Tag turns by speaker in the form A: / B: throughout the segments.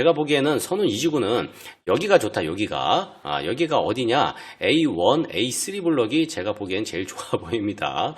A: 제가 보기에는 선운 2지구는 여기가 좋다, 여기가. 아, 여기가 어디냐? A1, A3 블럭이 제가 보기엔 제일 좋아 보입니다.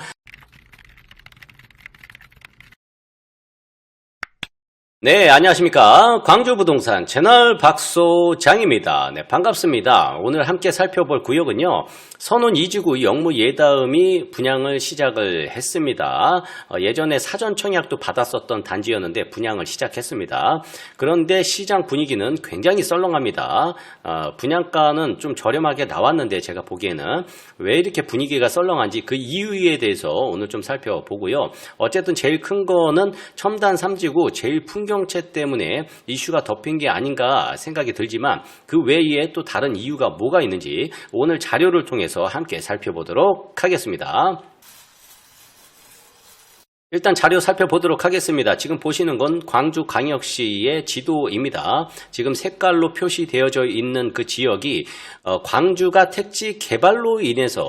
A: 네, 안녕하십니까. 광주부동산 채널 박소장입니다. 네, 반갑습니다. 오늘 함께 살펴볼 구역은요, 선운 2지구 영무 예다음이 분양을 시작을 했습니다. 어, 예전에 사전 청약도 받았었던 단지였는데 분양을 시작했습니다. 그런데 시장 분위기는 굉장히 썰렁합니다. 어, 분양가는 좀 저렴하게 나왔는데 제가 보기에는 왜 이렇게 분위기가 썰렁한지 그 이유에 대해서 오늘 좀 살펴보고요. 어쨌든 제일 큰 거는 첨단 3지구 제일 풍경 채 때문에 이슈가 덮인 게 아닌가 생각이 들지만 그 외에 또 다른 이유가 뭐가 있는지 오늘 자료를 통해서 함께 살펴보도록 하겠습니다. 일단 자료 살펴보도록 하겠습니다. 지금 보시는 건 광주광역시의 지도입니다. 지금 색깔로 표시되어져 있는 그 지역이 어, 광주가 택지 개발로 인해서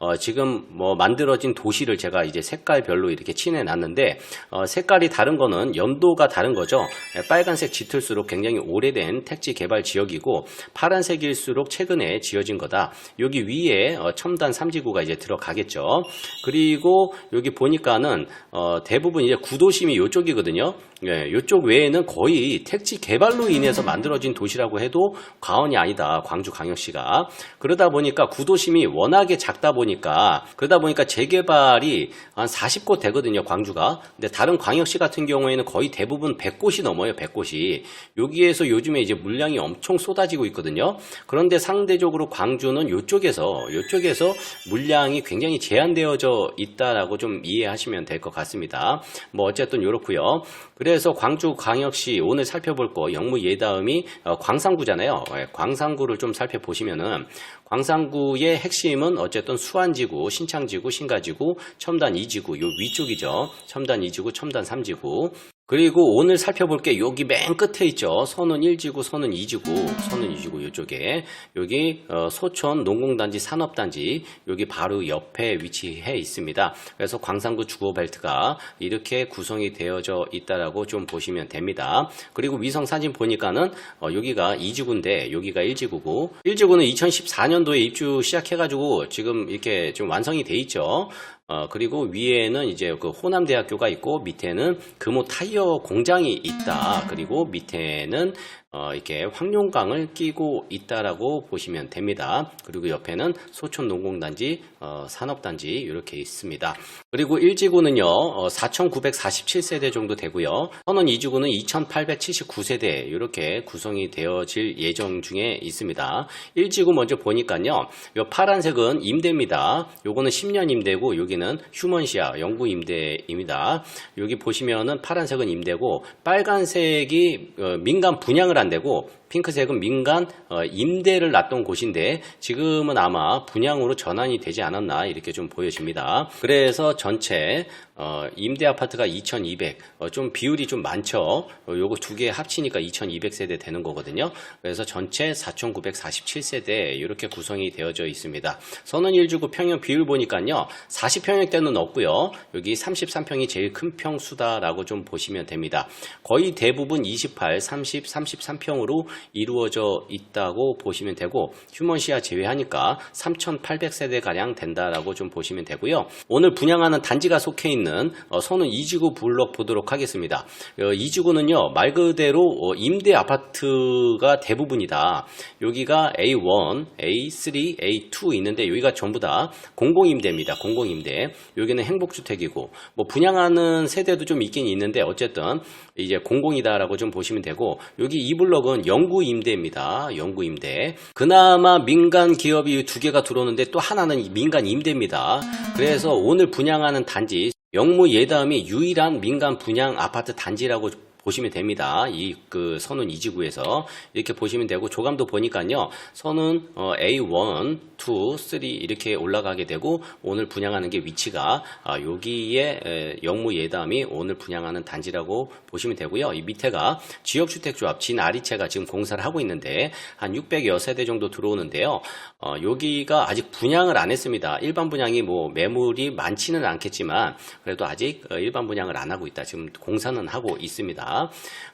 A: 어, 지금 뭐 만들어진 도시를 제가 이제 색깔별로 이렇게 칠해 놨는데 어, 색깔이 다른 거는 연도가 다른 거죠. 예, 빨간색 짙을수록 굉장히 오래된 택지 개발 지역이고 파란색일수록 최근에 지어진 거다. 여기 위에 어, 첨단 3지구가 이제 들어가겠죠. 그리고 여기 보니까는 어, 대부분 이제 구도심이 이쪽이거든요. 예, 이쪽 외에는 거의 택지 개발로 인해서 만들어진 도시라고 해도 과언이 아니다. 광주 광역시가. 그러다 보니까 구도심이 워낙에 작다 보니까 그러다 보니까 재개발이 한 40곳 되거든요. 광주가. 근데 다른 광역시 같은 경우에는 거의 대부분 100곳이 넘어요. 100곳이. 여기에서 요즘에 이제 물량이 엄청 쏟아지고 있거든요. 그런데 상대적으로 광주는 이쪽에서 이쪽에서 물량이 굉장히 제한되어져 있다라고 좀 이해하시면 될 것 같습니다. 뭐 어쨌든 이렇고요. 그래서 광주광역시 오늘 살펴볼 거 영무 예다음이 어, 광산구잖아요. 예, 광산구를 좀 살펴보시면은 광산구의 핵심은 어쨌든 수안지구, 신창지구, 신가지구, 첨단 2지구 요 위쪽이죠. 첨단 2지구, 첨단 3지구. 그리고 오늘 살펴볼 게 여기 맨 끝에 있죠. 선은 1지구, 선은 2지구, 선은 2지구 이쪽에 여기 어, 소촌 농공단지 산업단지 여기 바로 옆에 위치해 있습니다. 그래서 광산구 주거벨트가 이렇게 구성이 되어져 있다라고 좀 보시면 됩니다. 그리고 위성 사진 보니까는 어, 여기가 2지구인데 여기가 1지구고 1지구는 2014년도에 입주 시작해가지고 지금 이렇게 좀 완성이 돼 있죠. 어, 그리고 위에는 이제 그 호남대학교가 있고 밑에는 금호 타이어 공장이 있다. 그리고 밑에는 어, 이렇게 황룡강을 끼고 있다라고 보시면 됩니다. 그리고 옆에는 소촌 농공단지, 어, 산업단지 이렇게 있습니다. 그리고 1지구는요, 어, 4,947세대 정도 되고요. 선원 2지구는 2,879세대 이렇게 구성이 되어질 예정 중에 있습니다. 1지구 먼저 보니까요, 요 파란색은 임대입니다. 요거는 10년 임대고 여기는 휴먼시아 영구 임대입니다. 여기 보시면은 파란색은 임대고 빨간색이 어, 민간 분양을 안 되고 핑크색은 민간 어, 임대를 놨던 곳인데 지금은 아마 분양으로 전환이 되지 않았나 이렇게 좀 보여집니다. 그래서 전체 어, 임대 아파트가 2,200, 어, 좀 비율이 좀 많죠. 어, 요거 두 개 합치니까 2,200세대 되는 거거든요. 그래서 전체 4,947세대 이렇게 구성이 되어져 있습니다. 선원 1주구 평형 비율 보니까요. 40평형대는 없고요. 여기 33평이 제일 큰 평수다라고 좀 보시면 됩니다. 거의 대부분 28, 30, 33평으로 이루어져 있다고 보시면 되고 휴먼시아 제외하니까 3,800세대 가량 된다라고 좀 보시면 되고요. 오늘 분양하는 단지가 속해 있는 어, 선운 2지구 블록 보도록 하겠습니다. 어, 2지구는요 말 그대로 어, 임대 아파트가 대부분이다. 여기가 A1, A3, A2 있는데 여기가 전부 다 공공임대입니다. 공공임대. 여기는 행복주택이고 뭐 분양하는 세대도 좀 있긴 있는데 어쨌든 이제 공공이다라고 좀 보시면 되고 여기 이 블록은 영구 임대입니다. 영구 임대. 그나마 민간 기업이 두 개가 들어오는데 또 하나는 민간 임대입니다. 그래서 오늘 분양하는 단지 영무 예담이 유일한 민간 분양 아파트 단지라고 보시면 됩니다. 이 그 선운 2지구에서 이렇게 보시면 되고 조감도 보니까요. 선운 어, A1, 2, 3 이렇게 올라가게 되고 오늘 분양하는 게 위치가 아, 여기에 에, 영무 예담이 오늘 분양하는 단지라고 보시면 되고요. 이 밑에가 지역주택조합 진아리채가 지금 공사를 하고 있는데 한 600여 세대 정도 들어오는데요. 어, 여기가 아직 분양을 안 했습니다. 일반 분양이 뭐 매물이 많지는 않겠지만 그래도 아직 어, 일반 분양을 안 하고 있다. 지금 공사는 하고 있습니다.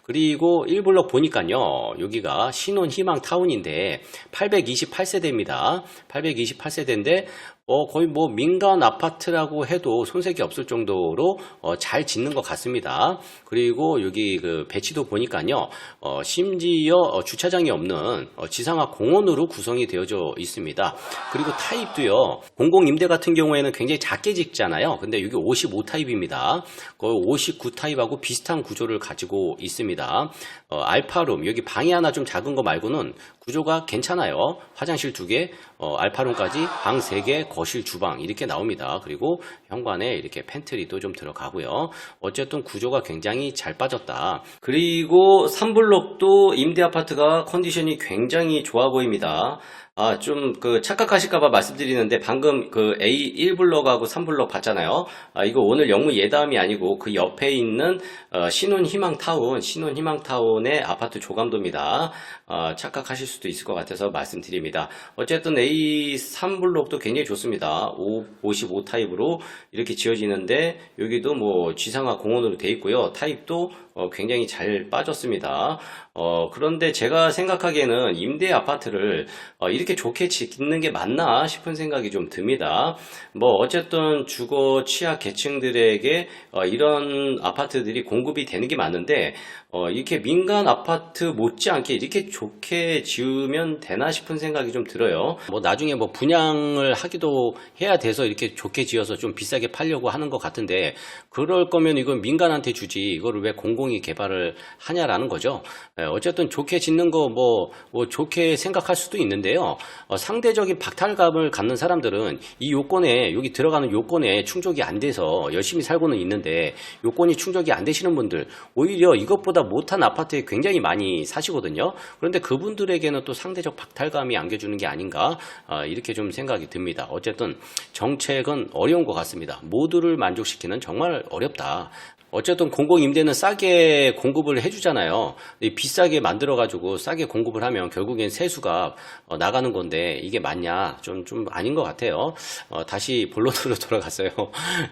A: 그리고 1블럭 보니까요, 여기가 신혼 희망 타운인데 828세대입니다. 828세대인데 어, 거의 뭐 민간 아파트라고 해도 손색이 없을 정도로 어, 잘 짓는 것 같습니다. 그리고 여기 그 배치도 보니까요, 어, 심지어 어, 주차장이 없는 어, 지상화 공원으로 구성이 되어져 있습니다. 그리고 타입도요, 공공 임대 같은 경우에는 굉장히 작게 짓잖아요. 근데 여기 55 타입입니다. 거의 59 타입하고 비슷한 구조를 가지고 있습니다. 어, 알파룸 여기 방이 하나 좀 작은 거 말고는 구조가 괜찮아요. 화장실 두 개, 어, 알파룸까지 방세 개, 거실, 주방 이렇게 나옵니다. 그리고 현관에 이렇게 팬트리도 좀 들어가고요. 어쨌든 구조가 굉장히 잘 빠졌다. 그리고 3블록도 임대 아파트가 컨디션이 굉장히 좋아 보입니다. 아, 좀, 그, 착각하실까봐 말씀드리는데, 방금 그 A 1블럭하고 3블럭 봤잖아요. 아, 이거 오늘 영무 예담이 아니고, 그 옆에 있는, 어, 신혼 희망타운, 신혼 희망타운의 아파트 조감도입니다. 어, 착각하실 수도 있을 것 같아서 말씀드립니다. 어쨌든 A 3블럭도 굉장히 좋습니다. 5, 55 타입으로 이렇게 지어지는데, 여기도 뭐, 지상화 공원으로 돼 있고요. 타입도 어, 굉장히 잘 빠졌습니다. 어, 그런데 제가 생각하기에는 임대 아파트를 어, 이렇게 좋게 짓는 게 맞나 싶은 생각이 좀 듭니다. 뭐 어쨌든 주거 취약 계층들에게 어, 이런 아파트들이 공급이 되는 게 맞는데 어, 이렇게 민간 아파트 못지않게 이렇게 좋게 지으면 되나 싶은 생각이 좀 들어요. 뭐 나중에 뭐 분양을 하기도 해야 돼서 이렇게 좋게 지어서 좀 비싸게 팔려고 하는 것 같은데 그럴 거면 이건 민간한테 주지 이거를 왜 공공이 개발을 하냐라는 거죠. 예, 어쨌든 좋게 짓는 거뭐뭐 좋게 생각할 수도 있는데요. 어, 상대적인 박탈감을 갖는 사람들은 이 요건에 여기 들어가는 요건에 충족이 안 돼서 열심히 살고는 있는데 요건이 충족이 안 되시는 분들 오히려 이것보다 못한 아파트에 굉장히 많이 사시거든요. 그런데 그분들에게는 또 상대적 박탈감이 안겨주는 게 아닌가 아, 이렇게 좀 생각이 듭니다. 어쨌든 정책은 어려운 것 같습니다. 모두를 만족시키는 정말 어렵다. 어쨌든 공공임대는 싸게 공급을 해주잖아요. 이 비싸게 만들어가지고 싸게 공급을 하면 결국엔 세수가 어, 나가는 건데 이게 맞냐? 좀, 좀 아닌 것 같아요. 어, 다시 본론으로 돌아갔어요.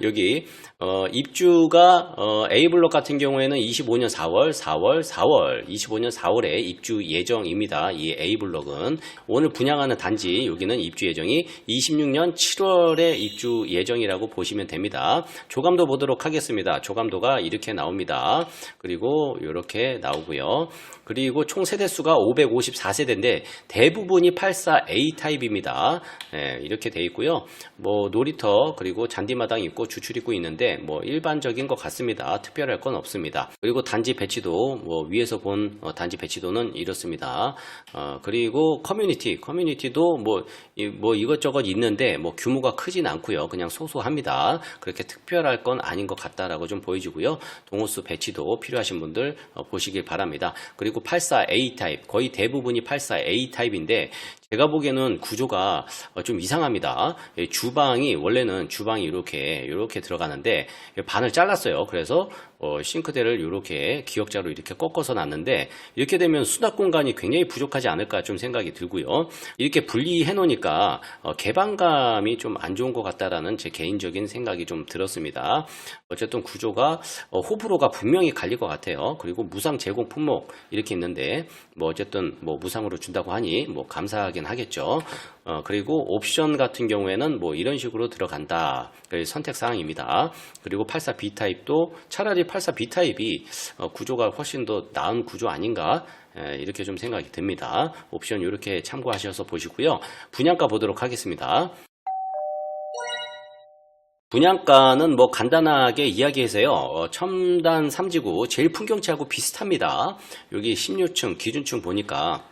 A: 여기, 어, 입주가, 어, A블록 같은 경우에는 25년 4월, 4월, 4월, 25년 4월에 입주 예정입니다. 이 A블록은. 오늘 분양하는 단지, 여기는 입주 예정이 26년 7월에 입주 예정이라고 보시면 됩니다. 조감도 보도록 하겠습니다. 조감도가 이렇게 나옵니다. 그리고 이렇게 나오고요. 그리고 총 세대수가 554세대인데 대부분이 84A 타입입니다. 예, 이렇게 돼 있고요. 뭐 놀이터 그리고 잔디마당 있고 주출 있고 있는데 뭐 일반적인 것 같습니다. 특별할 건 없습니다. 그리고 단지 배치도 뭐 위에서 본 어, 단지 배치도는 이렇습니다. 어, 그리고 커뮤니티 커뮤니티도 뭐, 이, 뭐 이것저것 있는데 뭐 규모가 크진 않고요. 그냥 소소합니다. 그렇게 특별할 건 아닌 것 같다라고 좀 보여지고요. 동호수 배치도 필요하신 분들 어, 보시길 바랍니다. 그리고 84A 타입 거의 대부분이 84A 타입인데 제가 보기에는 구조가 어, 좀 이상합니다. 예, 주방이 원래는 주방이 이렇게 이렇게 들어가는데 반을 잘랐어요. 그래서 어, 싱크대를 이렇게 기역자로 이렇게 꺾어서 놨는데 이렇게 되면 수납 공간이 굉장히 부족하지 않을까 좀 생각이 들고요. 이렇게 분리해 놓으니까 어, 개방감이 좀 안 좋은 것 같다라는 제 개인적인 생각이 좀 들었습니다. 어쨌든 구조가 어, 호불호가 분명히 갈릴 것 같아요. 그리고 무상 제공 품목 이렇게 있는데 뭐 어쨌든 뭐 무상으로 준다고 하니 뭐 감사하 긴 하겠죠. 어, 그리고 옵션 같은 경우에는 뭐 이런 식으로 들어간다. 그 선택 사항입니다. 그리고 84B 타입도 차라리 84B 타입이 어, 구조가 훨씬 더 나은 구조 아닌가? 에, 이렇게 좀 생각이 듭니다. 옵션 이렇게 참고하셔서 보시고요. 분양가 보도록 하겠습니다. 분양가는 뭐 간단하게 이야기해서요. 어, 첨단 3지구 제일 풍경치하고 비슷합니다. 여기 16층 기준층 보니까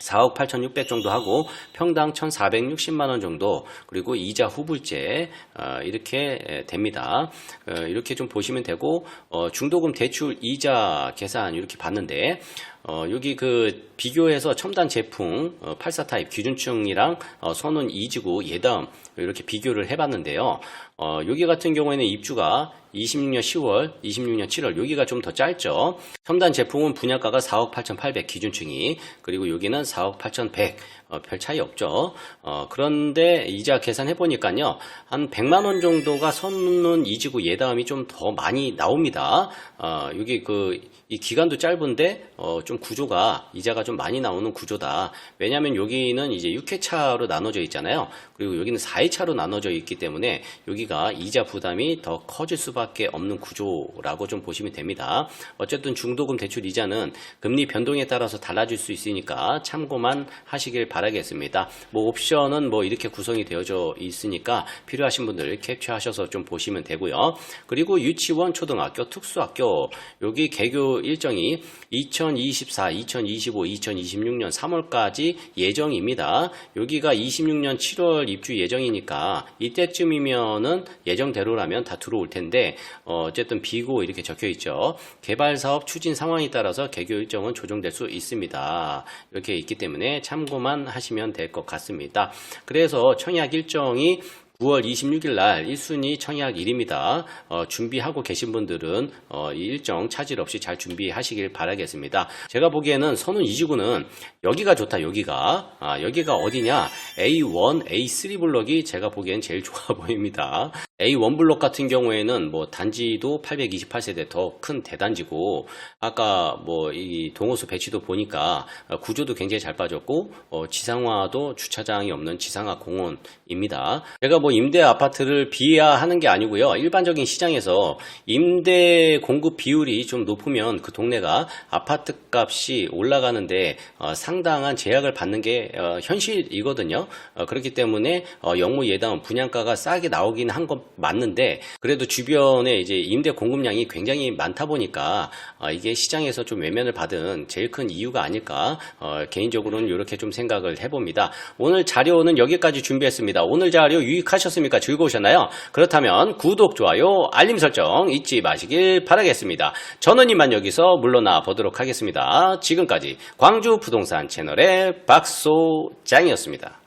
A: 4억 8,600 정도 하고 평당 1,460만 원 정도 그리고 이자 후불제 어, 이렇게 에, 됩니다. 어, 이렇게 좀 보시면 되고 어, 중도금 대출 이자 계산 이렇게 봤는데 어, 여기 그 비교해서 첨단 제품 84 타입 기준층이랑 어, 선원 2지구 예담 이렇게 비교를 해봤는데요. 어, 여기 같은 경우에는 입주가 26년 10월, 26년 7월 여기가 좀 더 짧죠. 첨단 제품은 분양가가 4억 8,800 기준층이 그리고 여기는 4억 8,100 어, 별 차이 없죠. 어, 그런데 이자 계산해 보니까요. 한 100만 원 정도가 선은 이지고 예다음이 좀 더 많이 나옵니다. 어, 여기 그 이 기간도 짧은데 어, 좀 구조가 이자가 좀 많이 나오는 구조다. 왜냐하면 여기는 이제 6회차로 나눠져 있잖아요. 그리고 여기는 4회차로 나눠져 있기 때문에 여기가 이자 부담이 더 커질 수밖에 없는 구조라고 좀 보시면 됩니다. 어쨌든 중도금 대출 이자는 금리 변동에 따라서 달라질 수 있으니까 참고만 하시길 바 라겠습니다. 뭐 옵션은 뭐 이렇게 구성이 되어져 있으니까 필요하신 분들 캡처하셔서 좀 보시면 되고요. 그리고 유치원, 초등학교, 특수학교 여기 개교 일정이 2024, 2025, 2026년 3월까지 예정입니다. 여기가 26년 7월 입주 예정이니까 이때쯤이면은 예정대로라면 다 들어올 텐데 어, 어쨌든 비고 이렇게 적혀 있죠. 개발 사업 추진 상황에 따라서 개교 일정은 조정될 수 있습니다. 이렇게 있기 때문에 참고만 하시면 될 것 같습니다. 그래서 청약 일정이 9월 26일 날 1순위 청약 일입니다. 어, 준비하고 계신 분들은 어, 이 일정 차질 없이 잘 준비하시길 바라겠습니다. 제가 보기에는 선운 이지구는 여기가 좋다. 여기가 아, 여기가 어디냐? A1, A3 블럭이 제가 보기엔 제일 좋아 보입니다. A1 블록 같은 경우에는 뭐 단지도 828세대 더 큰 대단지고 아까 뭐 이 동호수 배치도 보니까 어, 구조도 굉장히 잘 빠졌고 어, 지상화도 주차장이 없는 지상화 공원입니다. 제가 뭐 임대 아파트를 비하하는 게 아니고요. 일반적인 시장에서 임대 공급 비율이 좀 높으면 그 동네가 아파트 값이 올라가는데 어, 상당한 제약을 받는 게 어, 현실이거든요. 어, 그렇기 때문에 어, 영무 예당 분양가가 싸게 나오긴 한 건 맞는데 그래도 주변에 이제 임대 공급량이 굉장히 많다 보니까 어, 이게 시장에서 좀 외면을 받은 제일 큰 이유가 아닐까 어, 개인적으로는 이렇게 좀 생각을 해봅니다. 오늘 자료는 여기까지 준비했습니다. 오늘 자료 유익 하셨습니까? 즐거우셨나요? 그렇다면 구독, 좋아요, 알림 설정 잊지 마시길 바라겠습니다. 저는 이만 여기서 물러나 보도록 하겠습니다. 지금까지 광주 부동산 채널의 박소장이었습니다.